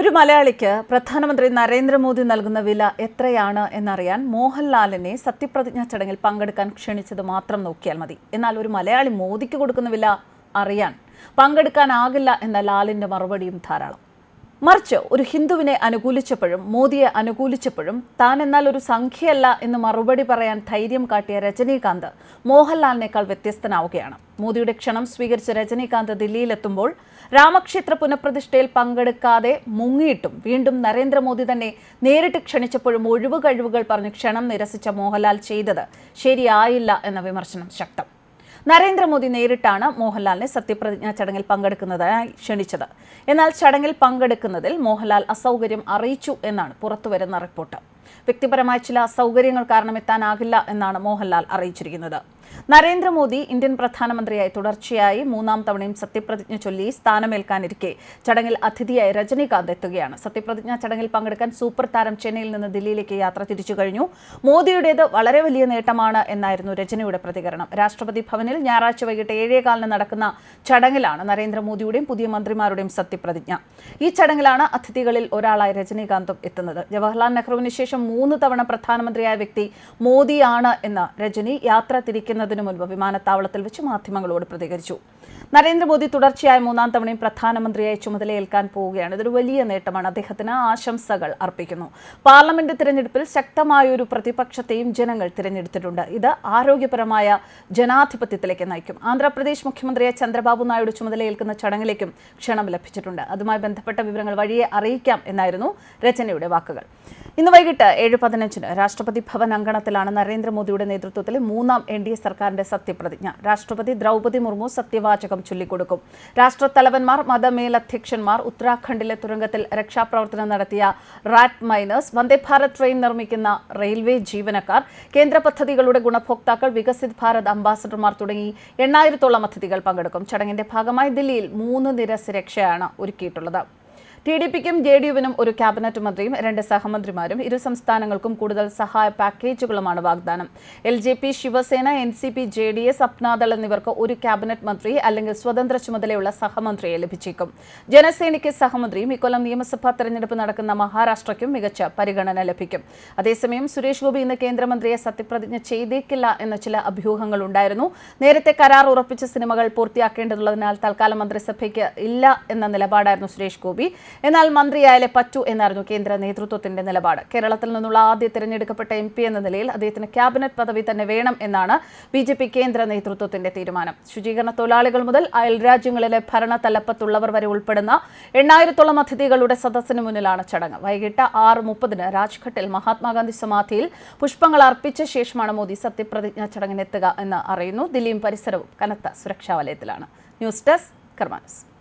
ഒരു മലയാളിക്ക് പ്രധാനമന്ത്രി നരേന്ദ്രമോദി നൽകുന്ന വില എത്രയാണ് എന്നറിയാൻ മോഹൻലാലിനെ സത്യപ്രതിജ്ഞാ ചടങ്ങിൽ പങ്കെടുക്കാൻ ക്ഷണിച്ചത് മാത്രം നോക്കിയാൽ മതി. എന്നാൽ ഒരു മലയാളി മോദിക്ക് കൊടുക്കുന്ന വില അറിയാൻ പങ്കെടുക്കാനാകില്ല എന്ന ലാലിന്റെ മറുപടിയും ധാരാളം. മറിച്ച് ഒരു ഹിന്ദുവിനെ അനുകൂലിച്ചപ്പോഴും മോദിയെ അനുകൂലിച്ചപ്പോഴും താൻ എന്നാൽ ഒരു സംഖ്യയല്ല എന്ന് മറുപടി പറയാൻ ധൈര്യം കാട്ടിയ രജനീകാന്ത് മോഹൻലാലിനേക്കാൾ വ്യത്യസ്തനാവുകയാണ്. മോദിയുടെ ക്ഷണം സ്വീകരിച്ച രജനീകാന്ത് ദില്ലിയിലെത്തുമ്പോൾ രാമക്ഷേത്ര പുനഃപ്രതിഷ്ഠയിൽ പങ്കെടുക്കാതെ മുങ്ങിയിട്ടും വീണ്ടും നരേന്ദ്രമോദി തന്നെ നേരിട്ട് ക്ഷണിച്ചപ്പോഴും ഒഴിവ് കഴിവുകൾ പറഞ്ഞ് ക്ഷണം നിരസിച്ച മോഹൻലാൽ ചെയ്തത് ശരിയായില്ല എന്ന വിമർശനം ശക്തം. നരേന്ദ്രമോദി നേരിട്ടാണ് മോഹൻലാലിനെ സത്യപ്രതിജ്ഞാ ചടങ്ങിൽ പങ്കെടുക്കുന്നതിനായി ക്ഷണിച്ചത്. എന്നാൽ ചടങ്ങിൽ പങ്കെടുക്കുന്നതിൽ മോഹൻലാൽ അസൗകര്യം അറിയിച്ചു എന്നാണ് പുറത്തുവരുന്ന റിപ്പോർട്ട്. വ്യക്തിപരമായ ചില അസൗകര്യങ്ങൾ കാരണം എത്താനാകില്ല എന്നാണ് മോഹൻലാൽ അറിയിച്ചിരിക്കുന്നത്. നരേന്ദ്രമോദി ഇന്ത്യൻ പ്രധാനമന്ത്രിയായി തുടർച്ചയായി മൂന്നാം തവണയും സത്യപ്രതിജ്ഞ ചൊല്ലി സ്ഥാനമേൽക്കാനിരിക്കെ ചടങ്ങിൽ അതിഥിയായി രജനീകാന്ത് എത്തുകയാണ്. സത്യപ്രതിജ്ഞാ ചടങ്ങിൽ പങ്കെടുക്കാൻ സൂപ്പർ താരം ചെന്നൈയിൽ നിന്ന് ദില്ലിയിലേക്ക് യാത്ര തിരിച്ചു കഴിഞ്ഞു. മോദിയുടേത് വളരെ വലിയ നേട്ടമാണ് എന്നായിരുന്നു രജനിയുടെ പ്രതികരണം. രാഷ്ട്രപതി ഭവനിൽ ഞായറാഴ്ച വൈകിട്ട് ഏഴേകാലിന് നടക്കുന്ന ചടങ്ങിലാണ് നരേന്ദ്രമോദിയുടെയും പുതിയ മന്ത്രിമാരുടെയും സത്യപ്രതിജ്ഞ. ഈ ചടങ്ങിലാണ് അതിഥികളിൽ ഒരാളായി രജനീകാന്തും എത്തുന്നത്. ജവഹർലാൽ നെഹ്റുവിന് ശേഷം മൂന്ന് തവണ പ്രധാനമന്ത്രിയായ വ്യക്തി മോദിയാണ് എന്ന് രജനി യാത്ര തിരിക്കുന്നതിന് മുൻപ് വിമാനത്താവളത്തിൽ വെച്ച് മാധ്യമങ്ങളോട് പ്രതികരിച്ചു. നരേന്ദ്രമോദി തുടർച്ചയായ മൂന്നാം തവണയും പ്രധാനമന്ത്രിയായി ചുമതലയേൽക്കാൻ പോവുകയാണ്. ഇതൊരു വലിയ നേട്ടമാണ്. അദ്ദേഹത്തിന് ആശംസകൾ അർപ്പിക്കുന്നു. പാർലമെന്റ് തിരഞ്ഞെടുപ്പിൽ ശക്തമായ ഒരു പ്രതിപക്ഷത്തെയും ജനങ്ങൾ തിരഞ്ഞെടുത്തിട്ടുണ്ട്. ഇത് ആരോഗ്യപരമായ ജനാധിപത്യത്തിലേക്ക് നയിക്കും. ആന്ധ്രാപ്രദേശ് മുഖ്യമന്ത്രിയായ ചന്ദ്രബാബു നായിഡു ചുമതലയേൽക്കുന്ന ചടങ്ങിലേക്കും ക്ഷണം ലഭിച്ചിട്ടുണ്ട്. അതുമായി ബന്ധപ്പെട്ട വിവരങ്ങൾ വഴിയെ അറിയിക്കാം എന്നായിരുന്നു രചനയുടെ വാക്കുകൾ. ഇന്ന് വൈകിട്ട് ഏഴ് പതിനഞ്ചിന് രാഷ്ട്രപതി ഭവൻ അങ്കണത്തിലാണ് നരേന്ദ്രമോദിയുടെ നേതൃത്വത്തിൽ മൂന്നാം എൻ ഡി എ സർക്കാരിന്റെ സത്യപ്രതിജ്ഞ. രാഷ്ട്രപതി ദ്രൗപതി മുർമു സത്യവാചകം ചൊല്ലിക്കൊടുക്കും. രാഷ്ട്രത്തലവന്മാർ മതമേലധ്യക്ഷന്മാർ ഉത്തരാഖണ്ഡിലെ തുരങ്കത്തിൽ രക്ഷാപ്രവർത്തനം നടത്തിയ rat miners Vande Bharat train നിർമ്മിക്കുന്ന റെയിൽവേ ജീവനക്കാർ കേന്ദ്ര പദ്ധതികളുടെ ഗുണഭോക്താക്കൾ വികസിത് ഭാരത് അംബാസഡർമാർ തുടങ്ങി എണ്ണായിരത്തോളം അതിഥികൾ പങ്കെടുക്കും. ചടങ്ങിന്റെ ഭാഗമായി ദില്ലിയിൽ മൂന്ന് നിര സുരക്ഷയാണ് ഒരുക്കിയിട്ടുള്ളത്. ടി ഡി പിക്കും ജെ ഡി യുവിനും ഒരു ക്യാബിനറ്റ് മന്ത്രിയും രണ്ട് സഹമന്ത്രിമാരും ഇരു സംസ്ഥാനങ്ങൾക്കും കൂടുതൽ സഹായ പാക്കേജുകളുമാണ് വാഗ്ദാനം. L J P Shiv Sena N C P J D S Apna Dal എന്നിവർക്ക് ഒരു ക്യാബിനറ്റ് മന്ത്രി അല്ലെങ്കിൽ സ്വതന്ത്ര ചുമതലയുള്ള സഹമന്ത്രിയെ ലഭിച്ചേക്കും. ജനസേനയ്ക്ക് സഹമന്ത്രിയും ഇക്കൊല്ലം നിയമസഭാ തെരഞ്ഞെടുപ്പ് നടക്കുന്ന മഹാരാഷ്ട്രയ്ക്കും മികച്ച പരിഗണന ലഭിക്കും. അതേസമയം സുരേഷ് ഗോപി ഇന്ന് കേന്ദ്രമന്ത്രിയെ സത്യപ്രതിജ്ഞ ചെയ്തേക്കില്ല എന്ന ചില അഭ്യൂഹങ്ങൾ ഉണ്ടായിരുന്നു. നേരത്തെ കരാർ ഉറപ്പിച്ച സിനിമകൾ പൂർത്തിയാക്കേണ്ടതുള്ളതിനാൽ തൽക്കാലം മന്ത്രിസഭയ്ക്ക് ഇല്ല എന്ന നിലപാടായിരുന്നു സുരേഷ് ഗോപി. എന്നാൽ മന്ത്രിയായാലേ പറ്റൂ എന്നായിരുന്നു കേന്ദ്ര നേതൃത്വത്തിന്റെ നിലപാട്. കേരളത്തിൽ നിന്നുള്ള ആദ്യ തിരഞ്ഞെടുക്കപ്പെട്ട എം എന്ന നിലയിൽ അദ്ദേഹത്തിന് ക്യാബിനറ്റ് പദവി തന്നെ വേണം എന്നാണ് ബി ജെ പി കേന്ദ്ര നേതൃത്വത്തിന്റെ തീരുമാനം. ശുചീകരണ തൊഴിലാളികൾ മുതൽ അയൽ രാജ്യങ്ങളിലെ ഭരണ തലപ്പത്തുള്ളവർ വരെ ഉൾപ്പെടുന്ന എണ്ണായിരത്തോളം അതിഥികളുടെ സദസ്സിന് മുന്നിലാണ് ചടങ്ങ്. വൈകിട്ട് ആറ് മുപ്പതിന് രാജ്ഘട്ടിൽ മഹാത്മാഗാന്ധി സമാധിയിൽ പുഷ്പങ്ങൾ അർപ്പിച്ച ശേഷമാണ് മോദി സത്യപ്രതിജ്ഞാ ചടങ്ങിനെത്തുക എന്ന് അറിയുന്നു. ദില്ലിയും പരിസരവും കനത്ത സുരക്ഷാ വലയത്തിലാണ്. News desk കർമാനസ്.